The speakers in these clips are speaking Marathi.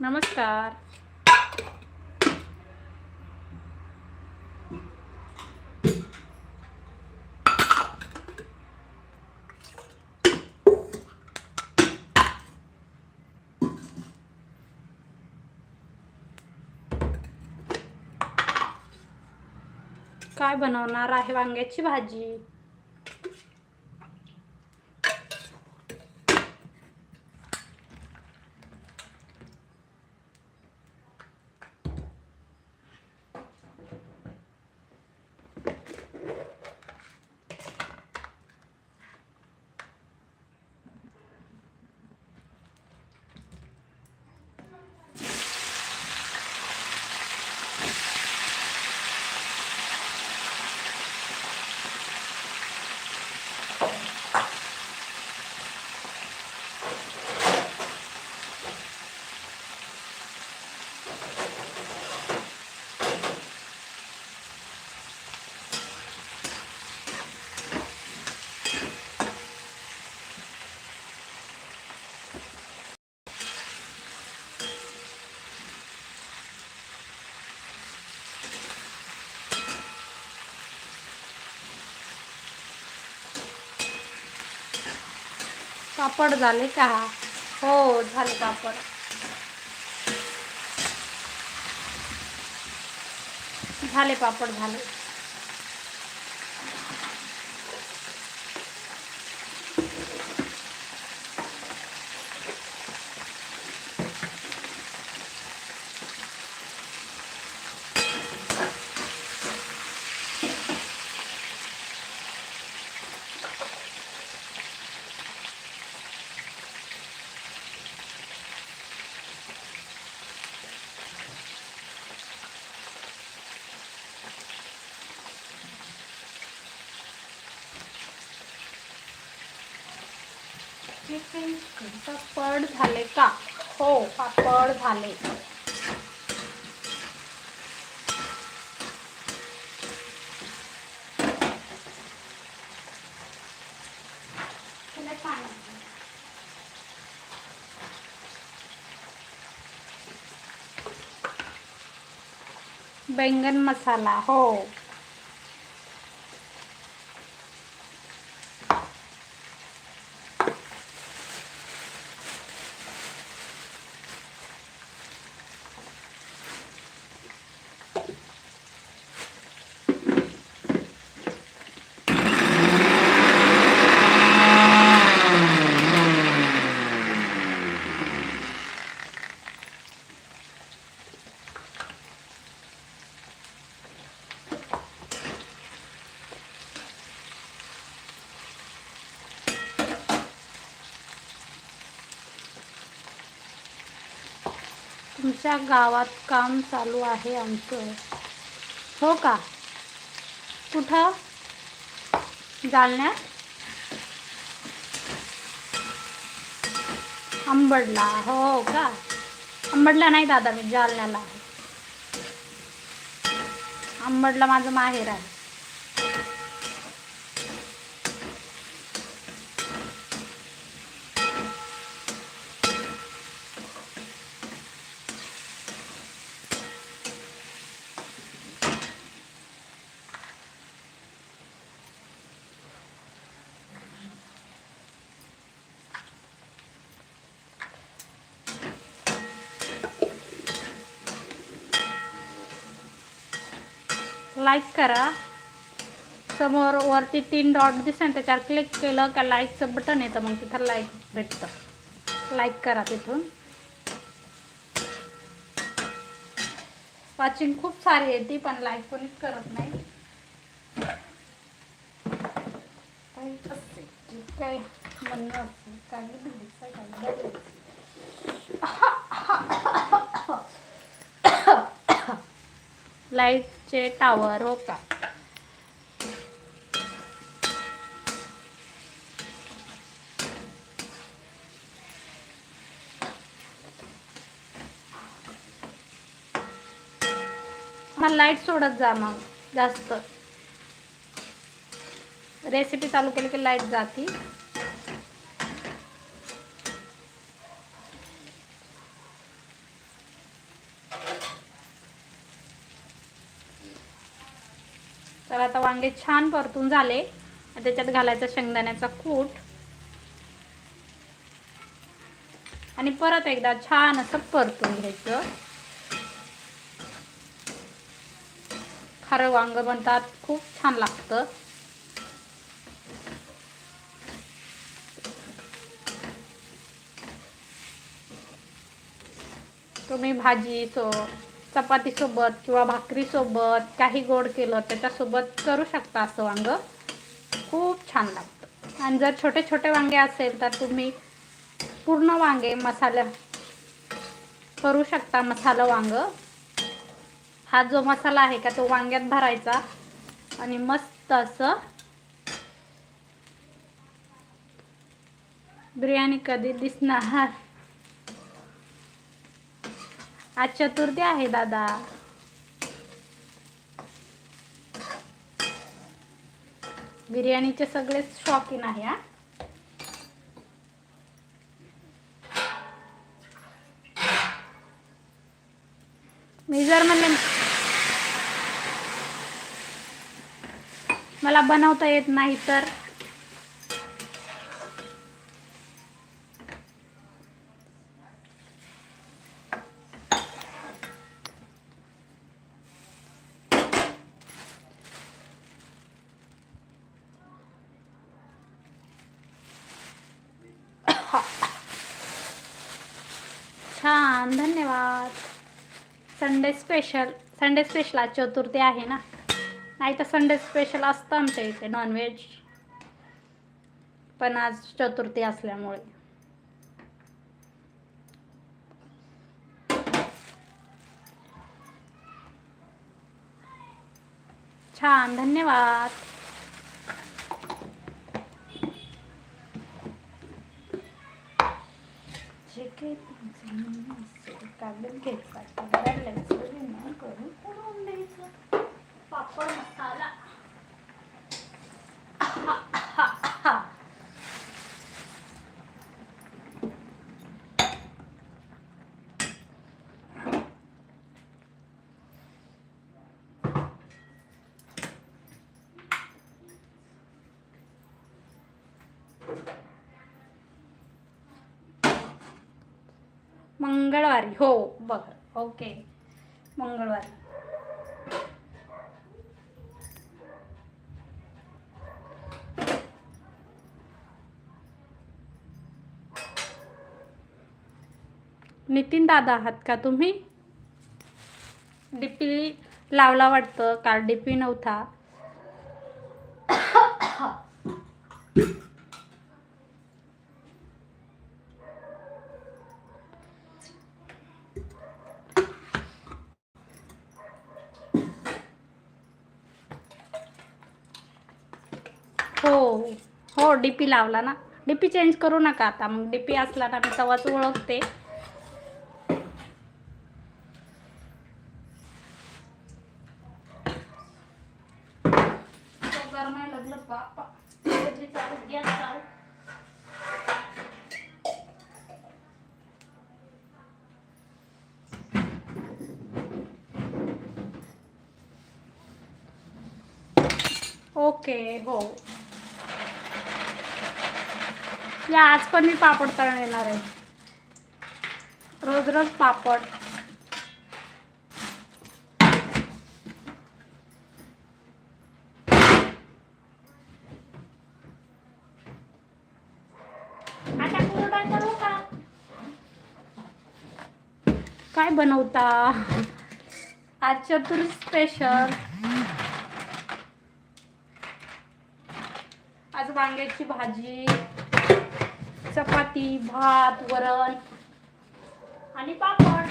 नमस्कार. काय बनवणार आहे वांग्याची भाजी? पापड झाले का? हो झाले पापड झाले पापड झाले. पापड झाले का? हो पापड झाले. बैंगन मसाला हो. आमच्या गावात काम चालू आहे आमचं. हो का? कुठं? जालन्यात? अंबडला. हो का? अंबडला नाही दादा मी जालन्याला आहे. अंबडला माझं माहेर आहे. लाईक करा. समोर वरती तीन डॉट दिसेल त्याच्यावर क्लिक केलं का लाईकचं बटन येतं. मग तिथं लाईक भेटतं. लाईक करा तिथून. वॉचिंग खूप सारी येते पण लाईक कोणीच करत नाही. काय म्हणणं असते. चे टावर हो का? मला लाइट सोडत जा मग जास्त. रेसिपी चालू केली की लाइट जाती. वांगे छान परतून झाले. त्याच्यात घालायचा शेंगदाण्याचा कूट. आणि परत एकदा छान असं परतून घ्यायचं. खारं वांग बनतात खूप छान लागतं. तुम्ही भाजी सो चपातीसोबत किंवा भाकरीसोबत काही गोड केलं त्याच्यासोबत करू शकता असं वांग. खूप छान लागतं. आणि जर छोटे छोटे वांगे असेल तर तुम्ही पूर्ण वांगे मसाल्या करू शकता मसाला वांग. हा जो मसाला आहे का तो वांग्यात भरायचा आणि मस्त असं बिर्याणी कधी दिसणार आज चतुर्थी आहे दादा. बिर्याणीचे सगळेच शौकीन आहे हा. मी जर म्हणले मला बनवता येत नाही तर छान धन्यवाद संडे स्पेशल संडे स्पेशल आज चतुर्थी आहे ना? नाही तर संडे स्पेशल असतं आमच्या इथे नॉनव्हेज पण आज चतुर्थी असल्यामुळे. छान धन्यवाद. जे काही तुमचं म्हणणं कागद घ्यायचा कागदाला करून उडवून द्यायचं. पापड मसाला. मंगळवारी हो बघ ओके मंगळवारी. नितीन दादा आहात का तुम्ही? डीपी लावला वाटतं काल डीपी नव्हता हो डी डीपी लावला ना डी पी चेंज करू नका आता. मग डीपी असला ना मी तवाच ओळखते. ओके हो. आज पण मी पापड तळण येणार आहे. रोज रोज पापड. काय बनवता? आज चतुर्थ स्पेशल आज वांग्याची भाजी. चपाती भात वरण आणि पापड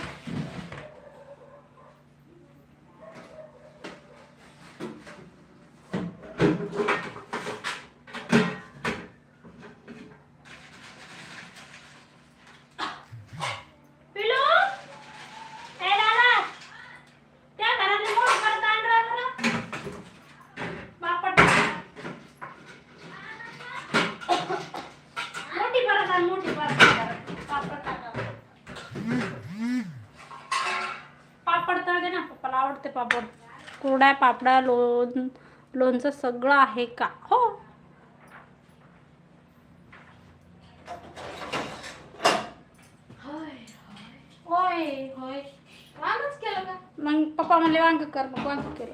पिलू ए दादा त्या घरातले मोठ करत आण रे बरं. पापड मोठी परत आण मोठी परत आण. पापड टाका पापड तळ दे ना पप्पाला आवडते पापड. कुरड्या पापडा लोण लोणचं सगळं आहे का? हो. होय होय. वांगच केलं का? मग पप्पा म्हणले वांग कर. मग वांग केलं.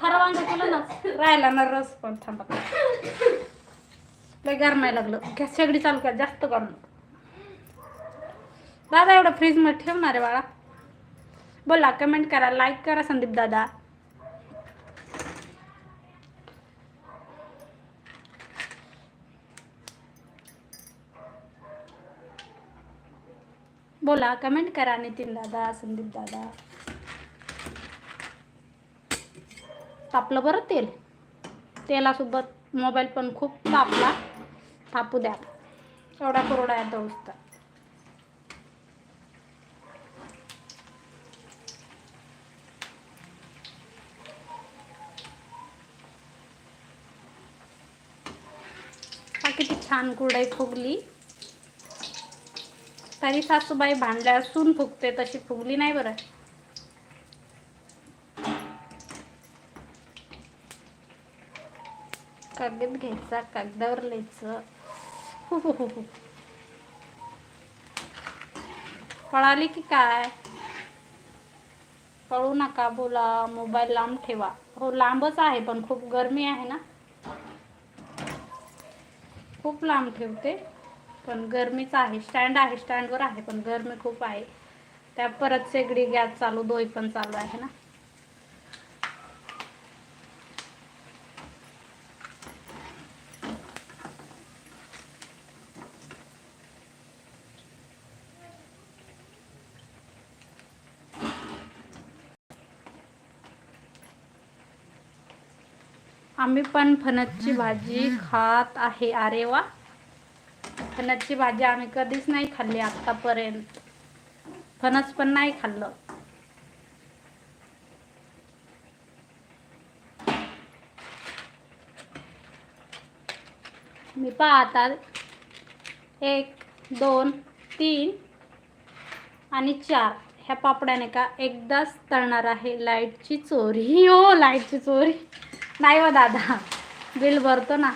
खरं वांग केलं ना राहिला ना रस पण थांबा. लय गरमाय लागलं. गॅस शेगडी चालू कर जास्त गरम दादा एवढं फ्रीजमध्ये ठेवणार आहे बाळा. बोला कमेंट करा लाईक करा संदीप दादा. बोला कमेंट करा नितीन दादा संदीप दादा. तापलं बरं तेल? तेलासोबत मोबाईल पण खूप तापला. तापू द्या. एवढा कोरडा येतो उस्ता छान कुरडाई फुगली. तरी सासूबाई भांडल्या सून फुगते तशी फुगली नाही बरं. कागद घ्यायचा कागदावर लिहायचं. हु पळाली की काय? पळू नका बोला मोबाईल लांब ठेवा. हो लांबच आहे पण खूप गरमी आहे ना? खूप लांब ठेवते पण गरमीच आहे. स्टँड आहे स्टँडवर आहे पण गरमी खूप आहे. त्या परत शेगडी गॅस चालू दोय पण चालू आहे ना. आम्ही पण फणसची भाजी खात आहे. अरे वा. फणसची भाजी आम्ही कधीच नाही खाल्ली आतापर्यंत फणस पण नाही खाल्लं. मी पाहता एक दोन तीन आणि चार. ह्या पापड्याने का एकदाच तळणार आहे लाईटची चोरी. हो लाईटची चोरी. नाही व दादा. बिल भरतो ना.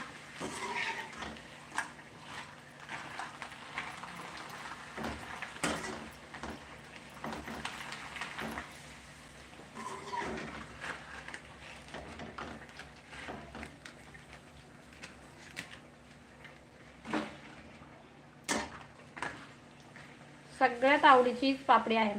सगळ्यात आवडीचीच पापडी आहे.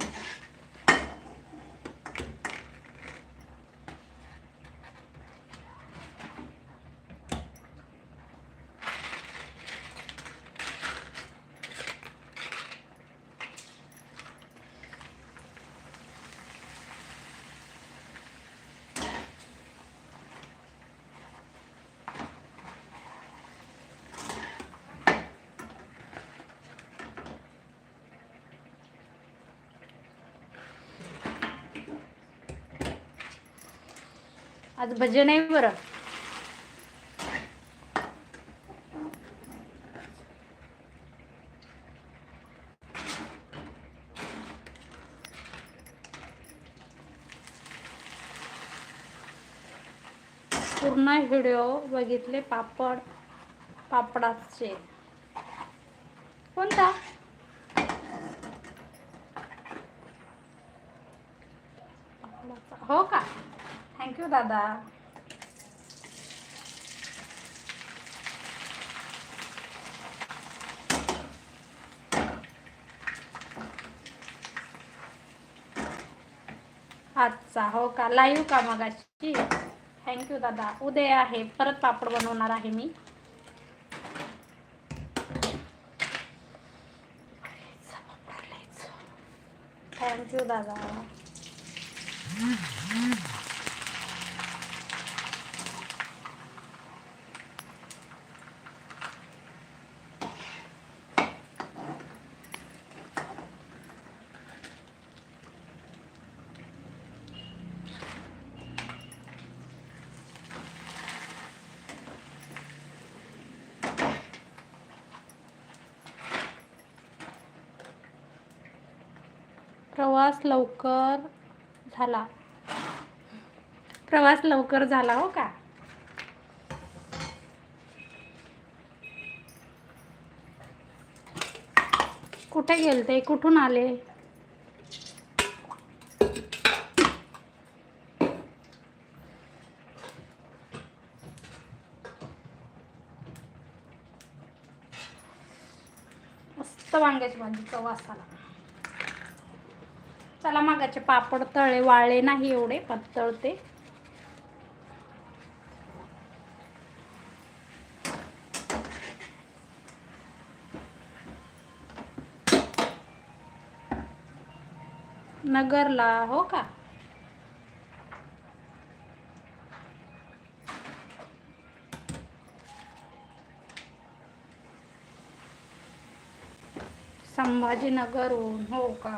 आज भजन नाही बरं. पूर्ण व्हिडिओ बघितले पापड पापडाचे. कोणता? हो का? थँक्यू दादा आजचा हो का? लाईव्ह का मगाची थँक्यू दादा उद्या आहे. परत पापड बनवणार आहे मी. थँक्यू दादा प्रवास लवकर झाला. प्रवास लवकर झाला हो का? कुठे गेलते? कुठून आले? मस्त वांग्याची भाजी प्रवास झाला चला मागाचे पापड तळे वाळले नाही एवढे पण तळते. नगरला हो का? संभाजीनगरहून हो का?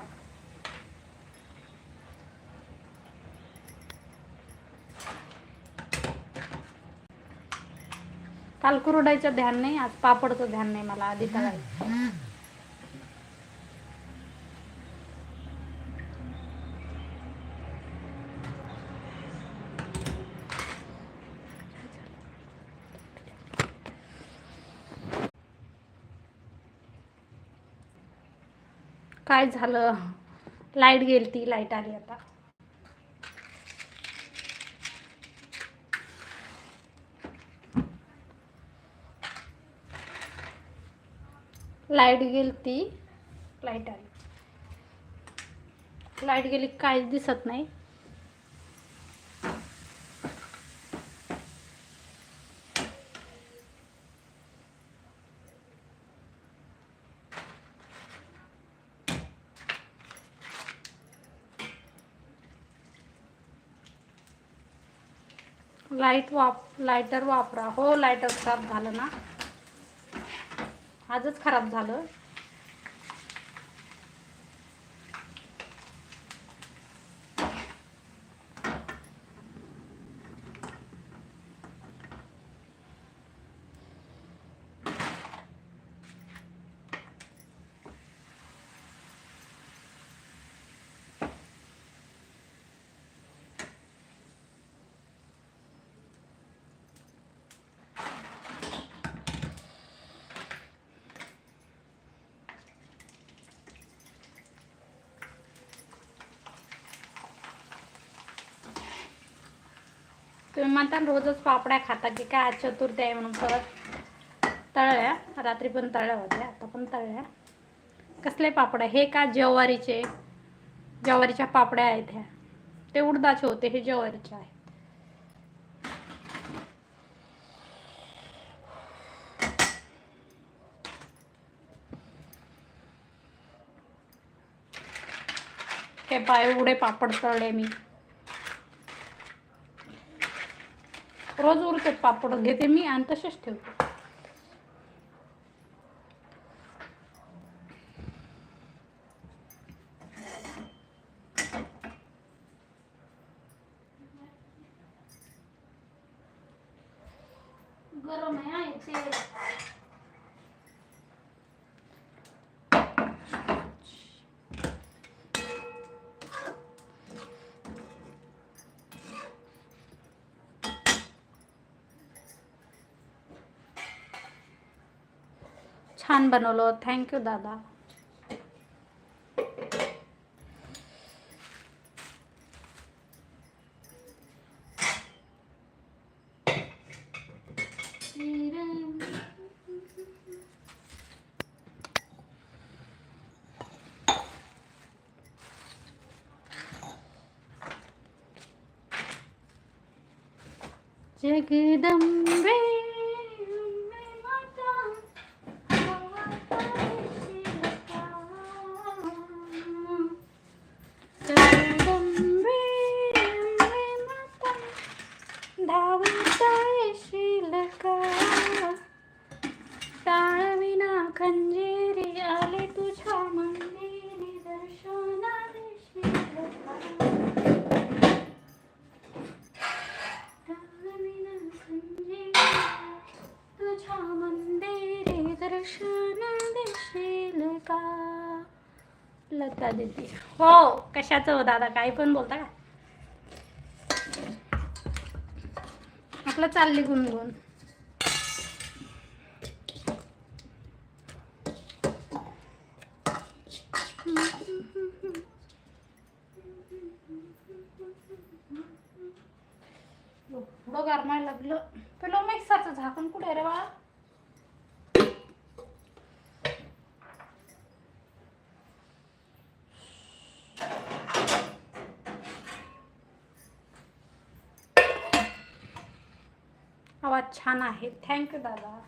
काल कुरडायचं ध्यान नाही आज पापडचं ध्यान नाही मला आधी करायचं. काय झालं? लाइट गेली ती लाइट आली आता. लाइट गेली ती. लाइट आली. लाइट गेली काहीच दिसत नाही. लाइट वाप लायटर वापरा. हो लायटर खराब झालं ना. आजच खराब झालं. तुम्ही म्हणता ना रोजच पापड्या खाता की काय आज चतुर्थी आहे म्हणून परत तळल्या. रात्री पण तळल्या होत्या आता पण तळल्या. कसले पापड्या? हे का ज्वारीचे? ज्वारीच्या पापड्या आहेत ह्या. ते उडदाचे होते हे ज्वारीचे आहेत. हे पाय एवढे पापड तळले मी. रोज उरते पापड घेते मी आणि तसेच ठेवते गरम आहे हा, तेल. छान बनवलं. थँक्यू दादा. जगदंबे कशाचं हो दादा? काही पण बोलता का? आपलं चालली गुणगुण. बघार माय लागलं. पेलो मिक्सरचं झाकण कुठे रे बाळा? छान आहे. थँक्यू दादा.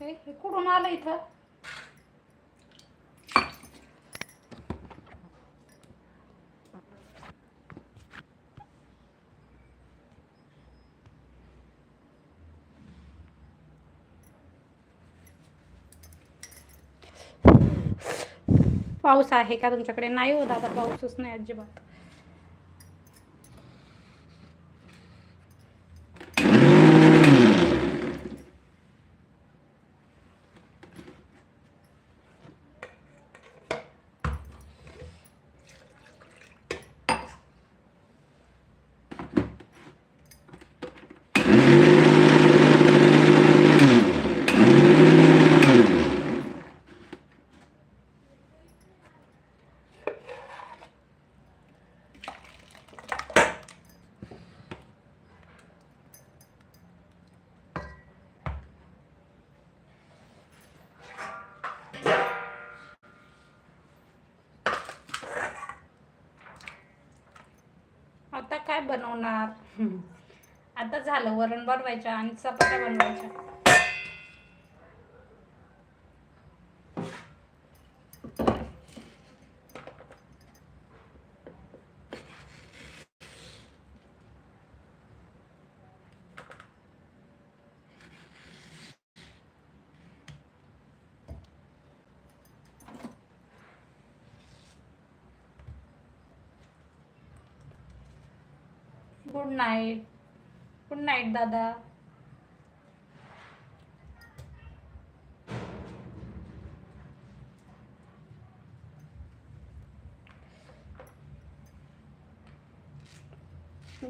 हे हे कुठून आलं इथं? पाऊस आहे का तुमच्याकडे? नाही हो दादा पाऊसच नाही अजिबात आता काय बनवणार. आता झालं वरण बनवायचं आणि चपात्या बनवायच्या. गुड नाईट गुड नाईट दादा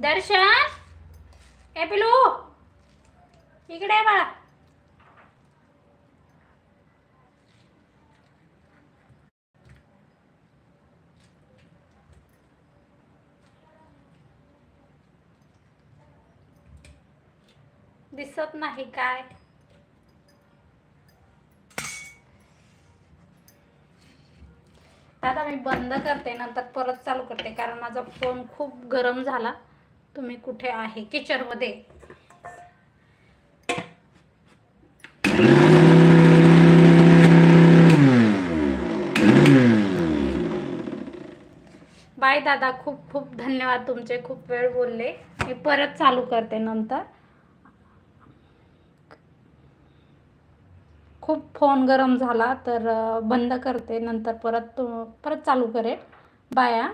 दर्शन? ए पिलू? इकडे आहे बाळा. दिसत नाही काय? आता मी बंद करते नंतर परत चालू करते कारण माझा फोन खूप गरम झाला. तुम्ही कुठे आहे? किचनमध्ये बाय दादा. खूप खूप धन्यवाद तुमचे. खूप वेळ बोलले. मी परत चालू करते नंतर. खूप फोन गरम झाला तर बंद करते. नंतर परत तो परत चालू करेल बाया